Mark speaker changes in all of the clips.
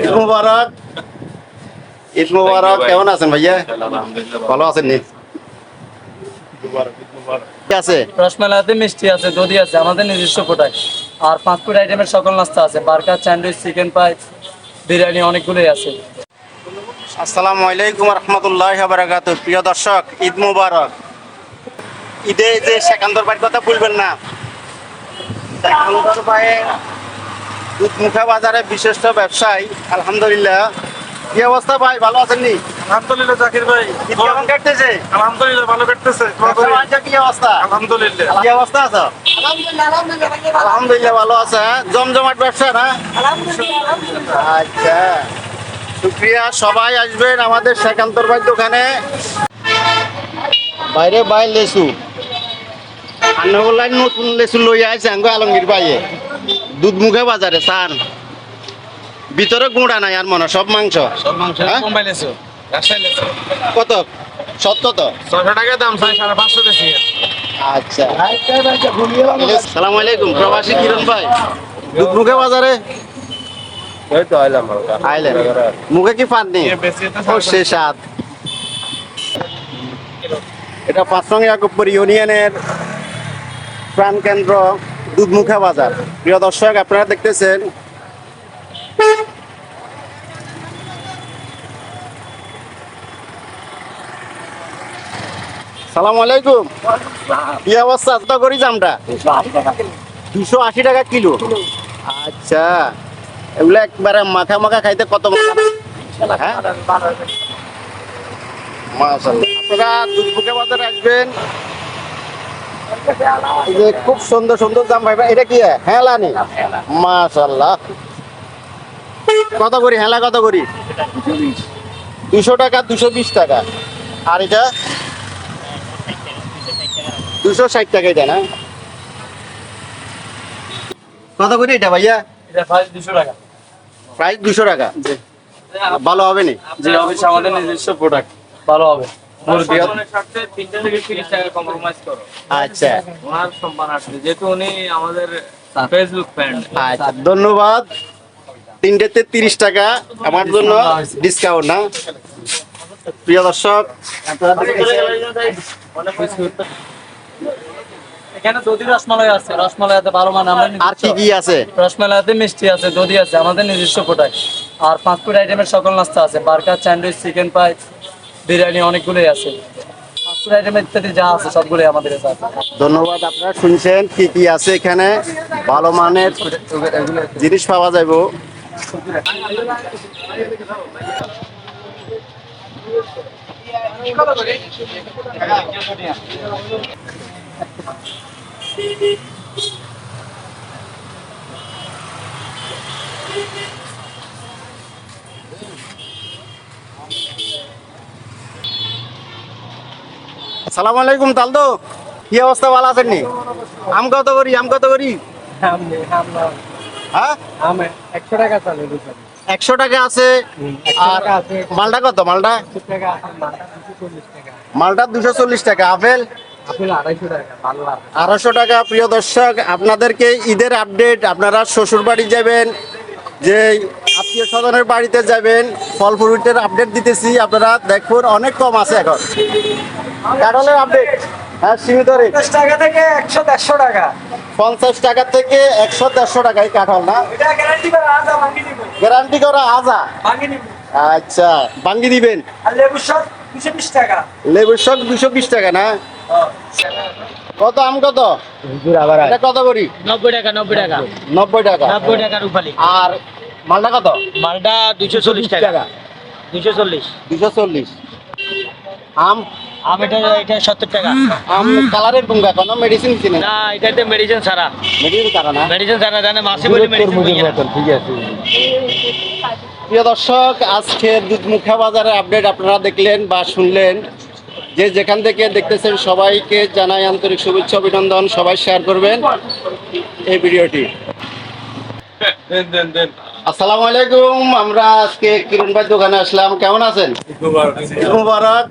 Speaker 1: ঈদ মুবারক। ঈদ মুবারক কেমন আছেন ভাইয়া? ভালো আছেন নি? আছে?
Speaker 2: রসমালাইতে মিষ্টি আছে দধি আছে আমাদের নিজস্ব প্রোডাক্ট আর পাঁচ ফুড আইটেমের সকল নাস্তা আছে burger sandwich chicken pie biryani অনেকগুলোই আছে।
Speaker 1: আসসালামু আলাইকুম রহমতুল্লাহ বারাকাত প্রিয় দর্শক ঈদ মুবারক। ঈদে যে সেকান্দর বাড়ির কথা ভুলবেন না। সেকান্দর দুধমুখা বাজারে বিশিষ্ট ব্যবসায়ী আলহামদুলিল্লাহ। কি অবস্থা ভাই ভালো আছেন নি?
Speaker 3: আলহামদুলিল্লাহ জাকির ভাই।
Speaker 1: কেমন কাটতেছে?
Speaker 3: আলহামদুলিল্লাহ ভালো কাটতেছে।
Speaker 1: কি অবস্থা?
Speaker 3: আলহামদুলিল্লাহ।
Speaker 1: কি অবস্থা আছে? আলহামদুলিল্লাহ ভালো আছে হ্যাঁ? জমজমাট ব্যবসা না? আচ্ছা। শুক্রিয়া সবাই আসবেন আমাদের সেকান্তর ভাই দোকানে। বাইরে বাই লেসু। আন্নগোল্লাই নতুন লেসু লই আইছে আঙ্গ আলমগীর ভাইয়ে। দুধ মুখে বাজারে চান। ভিতরে গুঁড়া নাই আর মনে সব মাংস।
Speaker 3: সব মাংস
Speaker 1: হ্যাঁ? কত? সত কত?
Speaker 3: ছয়শো টাকা দাম চাই সাড়ে পাঁচশো বেশি।
Speaker 1: আচ্ছা। সালাম আলাইকুম প্রবাসী কিরণ ভাই দুধ মুখে বাজারে
Speaker 3: তো
Speaker 1: আইলেন। মুখে কি ও সে সাত এটা পাঁচসং ইয়াকুবপুর ইউনিয়নের প্রাণ কেন্দ্র দুধমুখা বাজার। প্রিয় দর্শক, আপনারা দেখতেছেন সালাম আলাইকুম। কি অবস্থা? কত করি দামটা দুশো আশি টাকা কিলো। আচ্ছা। এগুলো একবারে মাখা মাখা খাইতে কত হ্যাঁ। আপনারা দুধবুকে বাজারে আসবেন। যে খুব সুন্দর সুন্দর দাম ভাই এটা কি? হেলানি। মাশাল্লাহ কত করি? হেলা কত করি? দুশো টাকা দুশো বিশ টাকা। আর এটা? দুশো ষাট টাকা এটা না? কত করি এটা ভাইয়া?
Speaker 2: এটা প্রাইস দুশো টাকা।
Speaker 1: প্রাইস দুশো টাকা? ভালো হবে নি?
Speaker 2: যে অবশ্যই আমাদের নিজস্ব প্রোডাক্ট ভালো হবে।
Speaker 1: আচ্ছা।
Speaker 4: ওনার সম্মান আসবে। যেহেতু উনি আমাদের ফেসবুক ফ্রেন্ড
Speaker 1: আচ্ছা ধন্যবাদ। তিনটেতে তিরিশ টাকা। আমার জন্য ডিসকাউন্ট না? প্রিয় দর্শক
Speaker 2: এখানে দধি রসমালাই আছে। রসমালাইতে ভালো মানে আমরা
Speaker 1: আর কি কি আছে?
Speaker 2: রসমালাইতে মিষ্টি আছে দধি আছে আমাদের নিজস্ব প্রোডাক্ট আর পাঁচ ফুড আইটেমের সকল নাস্তা আছে। Burger sandwich chicken pie biryani অনেকগুলোই আছে।
Speaker 1: ধন্যবাদ, আপনারা শুনছেন কি কি আছে এখানে। ভালো মানের জিনিস পাওয়া যাবে আসসালামু আলাইকুম তালদো। কি অবস্থা ভালো আছেন নি? আম কত করি আম কত করি? হ্যাঁ?
Speaker 2: একশো টাকা চালে
Speaker 1: একশো টাকা আছে? আর মালটা কত মালটা? মালটা দুশো চল্লিশ টাকা। আপেল? আড়াইশো টাকা প্রিয় দর্শক আপনাদেরকে ঈদের আপডেট আপনারা শ্বশুর বাড়ি যাবেন যে আত্মীয় স্বজনের বাড়িতে যাবেন ফল ফ্রুটের আপডেট দিতেছি আপনারা দেখুন অনেক কম আছে এখন। কাঁঠালের আপডেট হ্যাঁ সীমিত রেট
Speaker 2: টাকা থেকে একশো দেড়শো টাকা।
Speaker 1: পঞ্চাশ টাকা থেকে একশো দেড়শো টাকায় কাঁঠাল না?
Speaker 2: গ্যারান্টি করে আজা ভাঙি দিব।
Speaker 1: গ্যারান্টি করা আজা আচ্ছা ভাঙ্গি দিবেন?
Speaker 2: আর লেবুর দুশো টাকা।
Speaker 1: শখ দুশো বিশ টাকা না? কত আম কত? এটা কত করি
Speaker 4: নব্বই টাকা নব্বই টাকা।
Speaker 1: নব্বই টাকা।
Speaker 4: নব্বই টাকা রূপালি।
Speaker 1: আর মালটা কত?
Speaker 4: মালটা দুইশো চল্লিশ টাকা। দুইশো চল্লিশ।
Speaker 1: দুশো চল্লিশ। আম
Speaker 4: আম এটা এটা সত্তর টাকা।
Speaker 1: আম কালারের গুঙ্গা কোন মেডিসিন কিনে
Speaker 4: না। এটাতে মেডিসিন ছাড়া।
Speaker 1: মেডিসিন কারা না?
Speaker 4: মেডিসিন ছাড়া জানে মাসে বলে মেডিসিন
Speaker 1: ঠিক আছে। প্রিয় দর্শক আজকে দুধমুখা বাজারের আপডেট আপনারা দেখলেন বা শুনলেন। যে যেখান থেকে দেখতেছেন সবাইকে জানাই আন্তরিক শুভেচ্ছা অভিনন্দন সবাই শেয়ার করবেন এই ভিডিওটি।
Speaker 3: দেন দেন দেন
Speaker 1: আসসালামু আলাইকুম আমরা আজকে কিরণ ভাই দোকানে আসলাম। কেমন আছেন? মুবারক।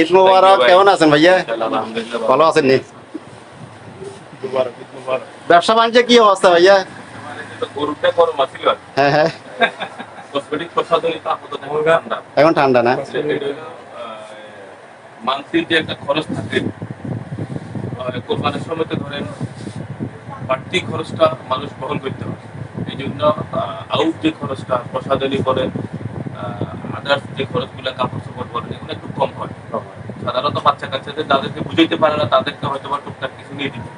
Speaker 1: ঈদ মুবারক কেমন আছেন ভাইয়া? ভালো আছেন নি? ব্যবসা বাণিজ্য কি অবস্থা ভাইয়া? হ্যাঁ হ্যাঁ।
Speaker 3: এখন ঠান্ডা।
Speaker 1: না?
Speaker 3: মান্থলি যে একটা খরচ থাকে। কোরবানির সময় তো ধরেন বাড়তি খরচটা মানুষ বহন করতে হয় এই জন্য আউট যে খরচটা প্রসাধনী বলেন আদার্স যে খরচগুলো কাপড় চোপড় বলেন এগুলো একটু কম। সাধারণত বাচ্চা কাচ্চাদের তাদেরকে বুঝাইতে পারে না তাদেরকে হয়তো বা টুকটাক কিছু নিয়ে দিবে।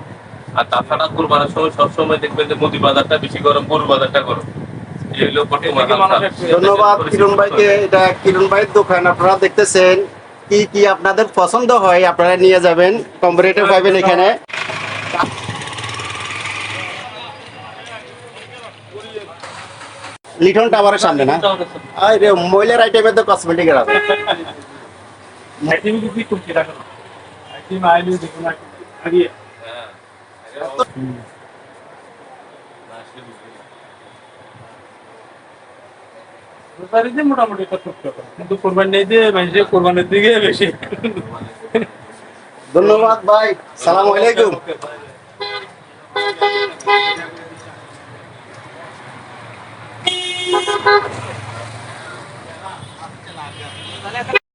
Speaker 3: আর তাছাড়া কোরবানের সময় সবসময় দেখবেন যে মুদি বাজারটা বেশি গরম গরু বাজারটা গরম।
Speaker 1: ধন্যবাদ কিরণ ভাইকে। এটা কিরণ ভাইয়ের দোকান আপনারা দেখতেছেন কি কি আপনাদের পছন্দ হয় আপনারা নিয়ে যাবেন। কম রেটে পাবেন এখানে। লিটন টাওয়ারের সামনে না? আরে মহিলার আইটেমে তো কসমেটিকের আছে।
Speaker 5: ऍक्टिव्ह किती तुमची दाखवा ऍक्टिव्ह आयली होती पण आधी মোটামুটি কিন্তু কোরবানির দিয়ে মানুষের কোরবানির দিকে বেশি
Speaker 1: ধন্যবাদ ভাই, সালাম আলাইকুম।